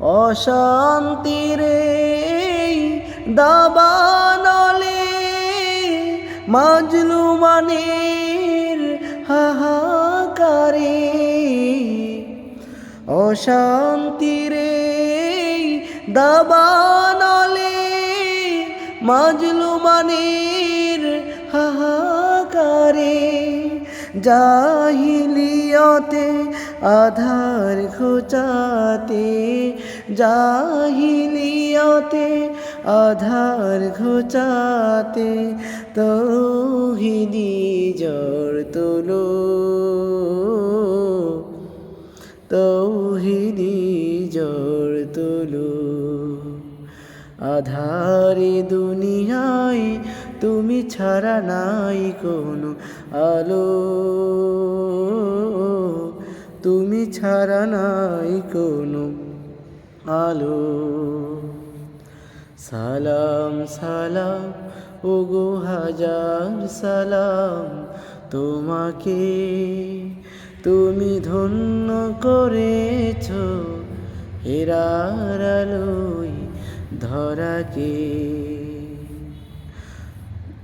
অশান্তিরে দাবানলে মাজলু মানের হাহাকারে অশান্তিরে দাবানলে মাজলু জাহিলিয়তে আধার ঘোচাতে জাহিলিয়তে আধার ঘোচাতে তৌহিদি জর তোলো তৌহিদি জর তোলো। আধারে দুনিয়ায় তুমি ছাড়া নাই কোনো আলো। তুমি ছাড়া নাই কোনো আলো। সালাম সালাম, ওগো হাজার সালাম তোমাকে। তুমি ধন্য করেছ হেরার আলোয় ধরাকে।